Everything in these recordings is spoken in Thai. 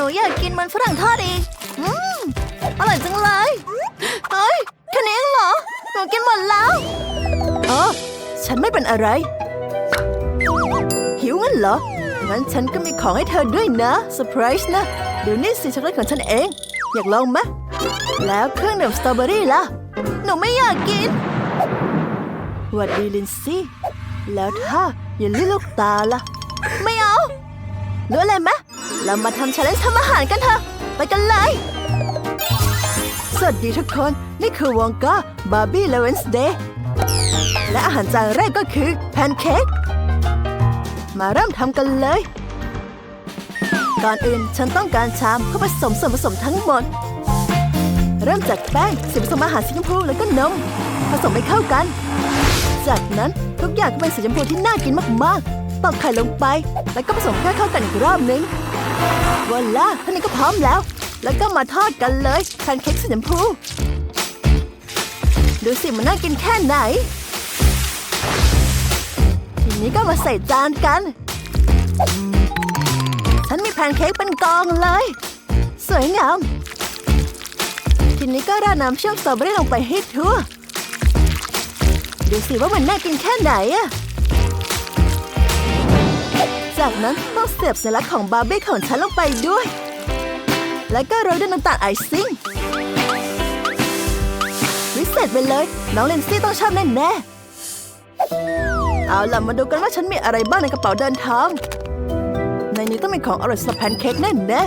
หนูอยากกินมันฝรั่งทอดอีก อืม อร่อยจังเลย เฮ้ยแค่นี้เองเหรอ หนูกินหมดแล้วเออฉันไม่เป็นอะไร หิวงั้นเหรอ งั้นฉันก็มีของให้เธอด้วยนะเซอร์ไพรส์นะดูนี่สิช็อกโกแลตของฉันเอง อยากลองไหมแล้วเครื่องดื่มสตรอเบอรี่ล่ะ หนูไม่อยากกินหวัดดีลินซี่แล้วถ้าอย่าลืลูกตาล่ะ ไม่เอารู้อะไรไหม เรามาทำชาเลนจ์ทำอาหารกันเถอะ ไปกันเลย สวัสดีทุกคน นี่คือวองก้าบาร์บี้เลเวนส์เดย์และอาหารจานแรกก็คือแพนเค้ก มาเริ่มทำกันเลย ก่อนอื่นฉันต้องการชามเพื่อผสมส่วนผสมทั้งหมด เริ่มจากแป้งส่วนผสมอาหารสีชมพูแล้วก็นม ผสมให้เข้ากัน จากนั้นทุกอย่างก็เป็นสีชมพูที่น่ากินมากๆตอกไข่ลงไป แล้วก็ผสมให้เข้ากันอีกรอบนึง วอลล่าท่านี้ก็พร้อมแล้ว แล้วก็มาทอดกันเลยแพนเค้กสีชมพู ดูสิมันน่ากินแค่ไหน ทีนี้ก็มาใส่จานกัน ฉันมีแพนเค้กเป็นกองเลย สวยงาม ทีนี้ก็ราดน้ำเชื่อมสตรอเบอรี่ลงไปให้ทั่ว ดูสิว่ามันน่ากินแค่ไหนอะ จากนั้นต้องเสียบสัญลักษณ์ของบาร์บี้ของฉันลงไปด้วย แล้วก็โรยด้วยน้ำตาลไอซิ่งวิเศษไปเลย น้องเลนซี่ต้องชอบแน่ๆเอาล่ะมาดูกันว่าฉันมีอะไรบ้างในกระเป๋าเดินทางในนี้ต้องมีของอร่อยสำหรับแพนเค้กแน่แน่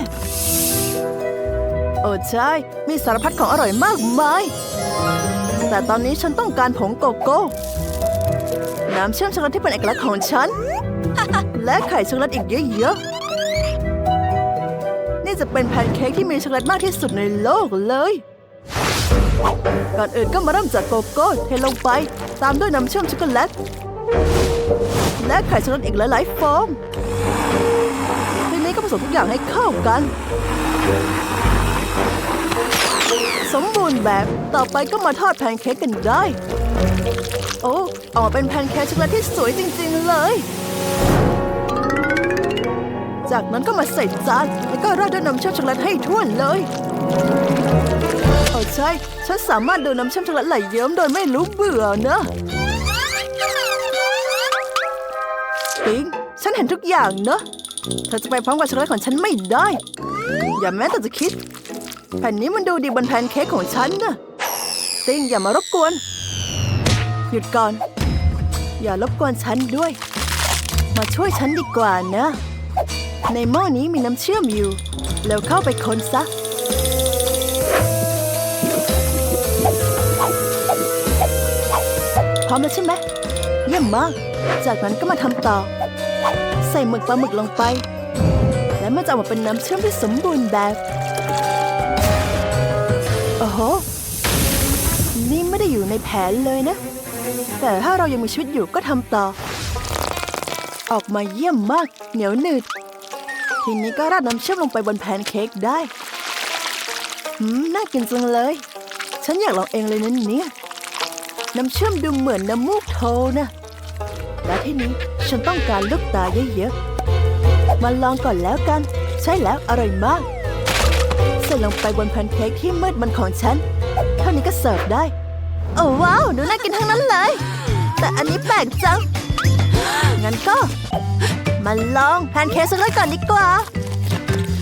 โอ้ใช่ มีสารพัดของอร่อยมากมาย แต่ตอนนี้ฉันต้องการผงโกโก้ น้ำเชื่อมช็อกโกแลตที่เป็นเอกลักษณ์ของฉัน และไข่ช็อกโกแลตอีกเยอะๆ นี่จะเป็นแพนเค้กที่มีช็อกโกแลตมากที่สุดในโลกเลย ก่อนอื่นก็มาเริ่มจากโกโก้เทลงไป ตามด้วยน้ำเชื่อมช็อกโกแลต และไข่ช็อกโกแลตอีกหลายๆฟองทีนี้ก็ผสมทุกอย่างให้เข้ากัน สมบูรณ์แบบต่อไปก็มาทอดแพนเค้กกันได้ โอ้ออกมาเป็นแพนเค้กช็อกโกแลตที่สวยจริง ๆ เลย จากนั้นก็มาใส่จานแล้วก็ราดด้วยน้ำเชื่อมช็อกโกแลตให้ทั่วเลยโอ้ใช่ ฉันสามารถดูน้ำเชื่อมช็อกโกแลตไหลเยิ้มโดยไม่รู้เบื่อนะปิงฉันเห็นทุกอย่างเนอะเธอจะไปพร้อมกับช็อกโกแลตของฉันไม่ได้ อย่าแม้แต่จะคิด แผ่นนี้มันดูดีบนแพนเค้กของฉันนะติงอย่ามารบกวน หยุดก่อน อย่ารบกวนฉันด้วย มาช่วยฉันดีกว่านะ ในหม้อนี้มีน้ำเชื่อมอยู่ แล้วเข้าไปคนซะ พร้อมแล้วใช่ไหม เยี่ยมมาก จากนั้นก็มาทำต่อ ใส่หมึกปลาหมึกลงไป และมันจะออกมาเป็นน้ำเชื่อมที่สมบูรณ์แบบ โอ้โห นี่ไม่ได้อยู่ในแผนเลยนะ แต่ถ้าเรายังมีชีวิตอยู่ก็ทำต่อ ออกมาเยี่ยมมาก เหนียวหนืด ทีนี้ก็ราดน้ำเชื่อมลงไปบนแพนเค้กได้หืมน่ากินจังเลย ฉันอยากลองเองเลยนั่นเนี่ย น้ำเชื่อมดูเหมือนน้ำมูกโทนะ และที่นี้ฉันต้องการลูกตาเยอะๆ มาลองก่อนแล้วกัน ใช่แล้วอร่อยมาก ใส่ลงไปบนแพนเค้กที่มืดมันของฉัน เท่านี้ก็เสิร์ฟได้ โอ้ว้าวดูน่ากินทั้งนั้นเลย แต่อันนี้แปลกจัง งั้นก็ มาลองแพนเค้กสักเล็กก่อนดีกว่า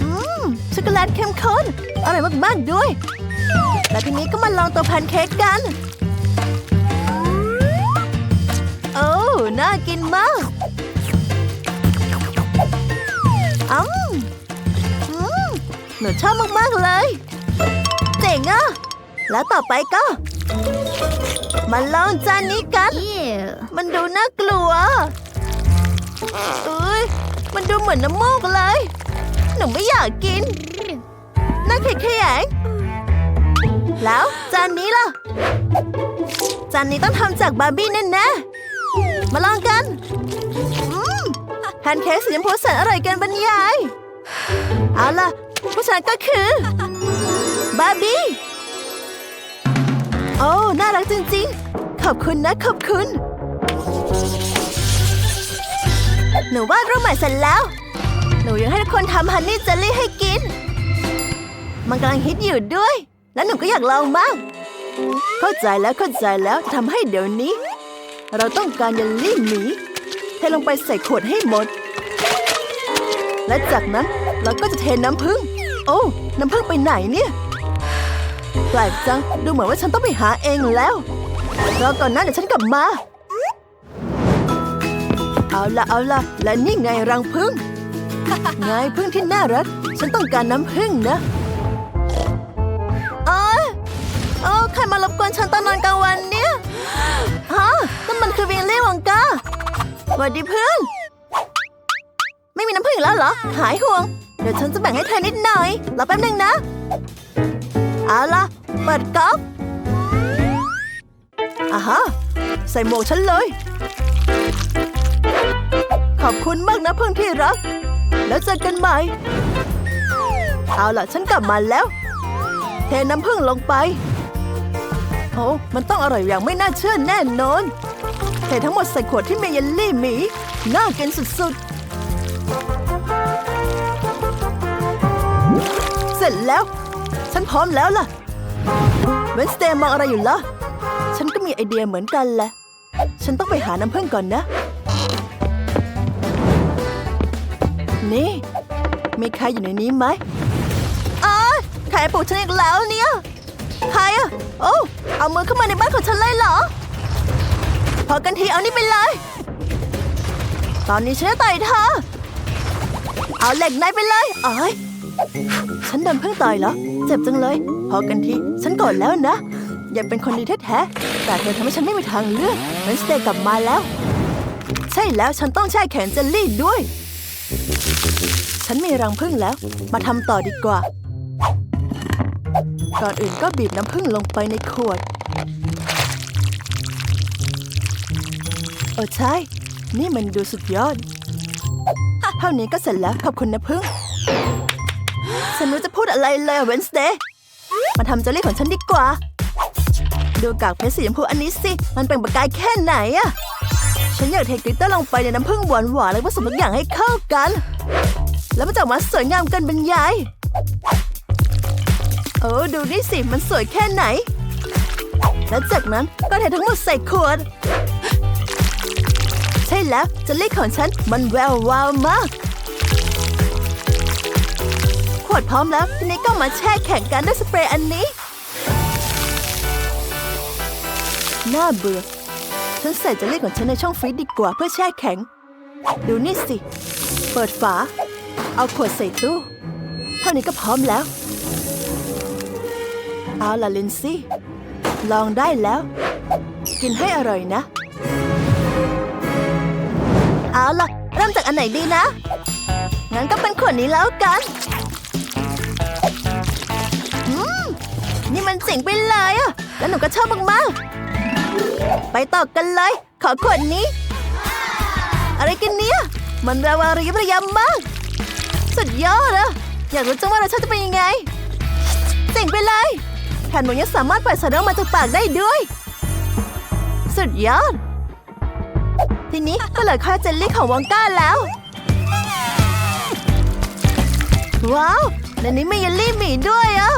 อืม ช็อกโกแลตเข้มข้น อร่อยมากๆด้วย และทีนี้ก็มาลองตัวแพนเค้กกัน โอ้ น่ากินมากอืมอืมหนูชอบมากๆเลย เจ๋งอะแล้วต่อไปก็ มาลองจานนี้กัน มันดูน่ากลัวเอ้ย มันดูเหมือนน้ำมูกเลย หนูไม่อยากกิน น่าแข็งๆแล้วจานนี้ล่ะ จานนี้ต้องทำจากบาร์บี้แน่ๆมาลองกันอืมแพนเค้กสีชมพูแสนอร่อยเกินบรรยาย เอาล่ะ ผู้ชายก็คือ บาร์บี้ โอ้ น่ารักจริงๆ ขอบคุณนะขอบคุณ หนูวาดรูปใหม่เสร็จแล้ว หนูยังให้ทุกคนทำฮันนี่เจลลี่ให้กิน มันกำลังฮิตอยู่ด้วย แล้วหนูก็อยากลองบ้าง เข้าใจแล้วเข้าใจแล้วทำให้เดี๋ยวนี้ เราต้องการเยลลี่หมีเทลงไปใส่ขวดให้หมด และจากนั้นเราก็จะเทน้ำผึ้ง โอ้ น้ำผึ้งไปไหนเนี่ย แปลกจัง ดูเหมือนว่าฉันต้องไปหาเองแล้ว รอก่อนนะเดี๋ยวฉันกลับมา เอาละเอาละและนี่ไงรังผึ้งไงผึ้งที่น่ารัก ฉันต้องการน้ำผึ้งนะเอ้ยโอ้ใครมารบกวนฉันตอนนอนกลางวันเนี่ยฮะนั่นมันคือวิลลี่วองกาสวัสดีเพื่อนไม่มีน้ำผึ้งแล้วเหรอ หายห่วง เดี๋ยวฉันจะแบ่งให้เธอนิดหน่อยรอแป๊บหนึ่งนะ เอาล่ะ เปิดก๊อกอ่าฮะ ใส่หมวกฉันเลย ขอบคุณมากนะเพื่อนที่รัก แล้วเจอกันใหม่ เอาล่ะ ฉันกลับมาแล้ว เทน้ำผึ้งลงไป โอ้ มันต้องอร่อยอย่างไม่น่าเชื่อแน่นอน เททั้งหมดใส่ขวดที่เมยลลี่หมี น่ากินสุดๆ เสร็จแล้ว ฉันพร้อมแล้วล่ะเวนสเตย์มองอะไรอยู่ล่ะ ฉันก็มีไอเดียเหมือนกันแหละ ฉันต้องไปหาน้ำผึ้งก่อนนะ นี่ มีใครอยู่ในนี้ไหมอ๋อใครปลุกฉันอีกแล้วเนี่ย ใครอะโอ้เอามือเข้ามาในบ้านของฉันเลยเหรอ พอกันทีเอานี่ไปเลย ตอนนี้ฉันจะต่อยเธอ เอาเหล็กในไปเลยอ๋อยฉันโดนเพิ่งต่อยเหรอ เจ็บจังเลย พอกันที ฉันโกรธแล้วนะ อยังเป็นคนดีแท้ๆแต่เธอทำให้ฉันไม่มีทางเลือกเวนสเตย์กลับมาแล้ว ใช่แล้วฉันต้องแช่แข็งเจลลี่ด้วย ฉันมีรังผึ้งแล้ว มาทำต่อดีกว่า ก่อนอื่นก็บีบน้ำผึ้งลงไปในขวดเออใช่ นี่มันดูสุดยอด เท่านี้ก็เสร็จแล้ว ขอบคุณนะพึ่ง ฉันไม่รู้จะพูดอะไรเลยเวนสเดย์มาทำเจลลี่ของฉันดีกว่า ดูกากเพชรสีชมพูอันนี้สิ มันเป็นประกายแค่ไหนอะฉันอยากเทกลิตเตอร์ลงไปในน้ำผึ้งหวานหวานๆแล้วผสมทุกอย่างให้เข้ากัน แล้วมันจะออกมาสวยงามเกันบรรยายเออดูนี่สิ มันสวยแค่ไหน แล้วจากนั้นก็เททั้งหมดใส่ขวด ใช่แล้วเจลลี่ของฉันมันแวววาวมาก ขวดพร้อมแล้วทีนี้ก็มาแช่แข็งกันด้วยสเปรย์อันนี้ น่าเบื่อ ฉันใส่เจลลี่ของฉันในช่องฟรีซดีกว่าเพื่อแช่แข็ง ดูนี่สิ เปิดฝา เอาขวดใส่ตู้ เท่านี้ก็พร้อมแล้ว เอาล่ะลินซี่ ลองได้แล้ว กินให้อร่อยนะ เอาล่ะ เริ่มจากอันไหนดีนะ งั้นก็เป็นขวดนี้แล้วกัน เจ๋งไปเลยอะแล้วหนูก็ชอบมากๆ ไปต่อกันเลย ขอขวดนี้ อะไรกันเนี่ย มันระวาระยิบระยำมาก สุดยอดอะอยากรู้จังว่ารสชาติจะเป็นยังไง เจ๋งไปเลยแถมหนูยังสามารถปล่อยสารออกมาจากปากได้ด้วย สุดยอด ทีนี้ก็เหลือค่าเจลลี่ของวองก้าแล้ว ว้าวในนี้มีเยลลี่หมีด้วยอะ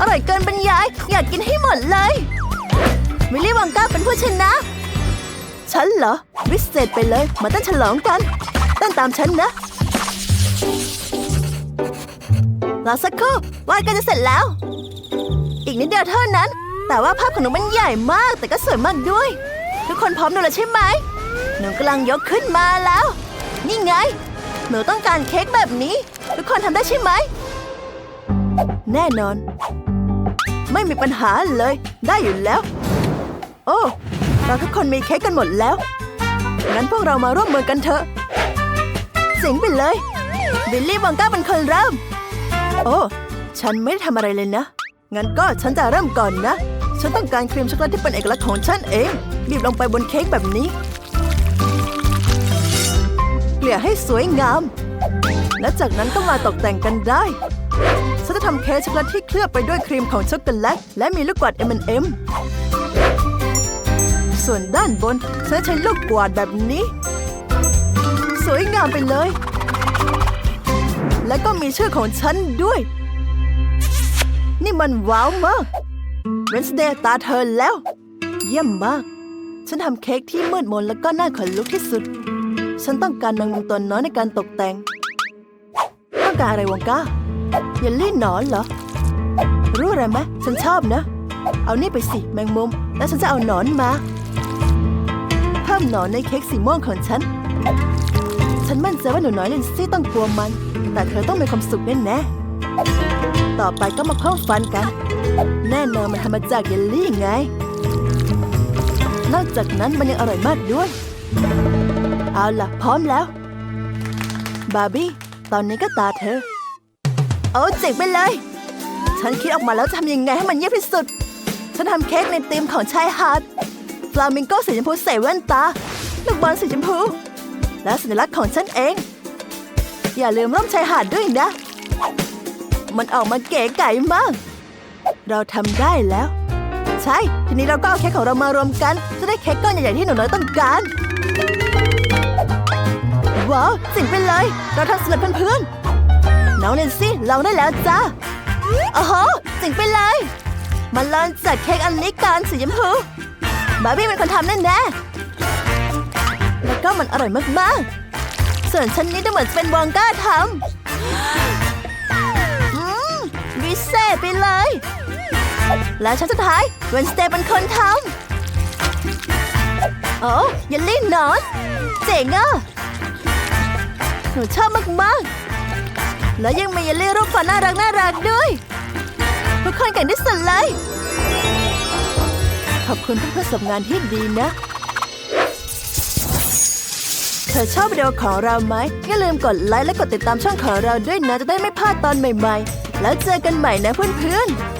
อร่อยเกินบรรยาย อยากกินให้หมดเลยวิลลี่วองก้าเป็นผู้ชนะ ฉันเหรอ วิเศษไปเลย มาเต้นฉลองกันเต้นตามฉันนะรอสักครู่วาดก็จะเสร็จแล้ว อีกนิดเดียวเท่านั้น แต่ว่าภาพของหนูมันใหญ่มาก แต่ก็สวยมากด้วย ทุกคนพร้อมดูแล้วใช่ไหม หนูกำลังยกขึ้นมาแล้ว นี่ไง หนูต้องการเค้กแบบนี้ ทุกคนทำได้ใช่ไหม แน่นอน ไม่มีปัญหาเลย ได้อยู่แล้ว โอ้ เราทุกคนมีเค้กกันหมดแล้ว งั้นพวกเรามาร่วมมือกันเถอะเสิงไปเลย บิลลี่วองก้าเป็นคนเริ่ม โอ้ ฉันไม่ได้ทำอะไรเลยนะ งั้นก็ฉันจะเริ่มก่อนนะ ฉันต้องการครีมช็อกโกแลตที่เป็นเอกลักษณ์ของฉันเอง บีบลงไปบนเค้กแบบนี้ เกลี่ยให้สวยงาม และจากนั้นก็มาตกแต่งกันได้ ฉันจะทำเค้กช็อกโกแลตที่เคลือบไปด้วยครีมของช็อกโกแลตและมีลูกกวาด M&M ส่วนด้านบนฉันใช้ลูกกวาดแบบนี้ สวยงามไปเลย แล้วก็มีชื่อของฉันด้วย นี่มันว้าวมากเวนสเดย์ตาเธอแล้ว เยี่ยมมาก ฉันทำเค้กที่มืดมนแล้วก็น่าขนลุกที่สุด ฉันต้องการแมงมุมตัวน้อยในการตกแต่ง ต้องการอะไรวงก้า เยลลี่หนอนเหรอ รู้อะไรไหมฉันชอบนะ เอานี่ไปสิแมงมุม แล้วฉันจะเอาหนอนมา เพิ่มหนอนในเค้กสีม่วงของฉัน ฉันมั่นใจว่าหนูน้อยเลนซี่ต้องกลัวมัน แต่เธอต้องมีความสุขแน่ๆต่อไปก็มาเพิ่มฟันกัน แน่นอนมันทำมาจากเยลลี่ไง นอกจากนั้นมันยังอร่อยมากด้วย เอาล่ะ พร้อมแล้ว บาร์บี้ ตอนนี้ก็ตาเธอ โอ้เจ๋งไปเลย ฉันคิดออกมาแล้วจะทำยังไงให้มันเยี่ยมที่สุด ฉันทำเค้กในธีมของชายหาดฟลามิงโกสีชมพูใส่แว่นตา ลูกบอลสีชมพู และสัญลักษณ์ของฉันเอง อย่าลืมร่มชายหาดด้วยนะ มันออกมาเก๋ไก่มาก เราทำได้แล้ว ใช่ ทีนี้เราก็เอาเค้กของเรามารวมกัน จะได้เค้กก้อนใหญ่ๆที่หนูน้อยต้องการ ว้าวสิ่งไปเลย เราทำสำเร็จเพื่อนๆ น้องเลนซี่ลองได้แล้วจ้าโอ้โหสิงไปเลย มาลองจัดเค้กอันนี้กันสีชมพู บาร์บี้เป็นคนทำแน่แน่แล้วก็มันอร่อยมากๆ ส่วนฉันนี่จะเหมือนเป็นวองก้าทำอืมวิเศษไปเลย และชั้นสุดท้ายเวนสเตย์เป็นคนทำโอ้เยลลี่นอน เจ๋งอะหนูชอบมากๆ และยังมีเยลลี่รูปฟันน่ารักน่ารักด้วยทุกคนเก่งที่สุดเลย ขอบคุณเพื่อนๆสบงานที่ดีนะ เธอชอบวิดีโอของเราไหมอย่าลืมกดไลค์และกดติดตามช่องของเราด้วยนะ จะได้ไม่พลาดตอนใหม่ ๆ แล้วเจอกันใหม่นะเพื่อนๆ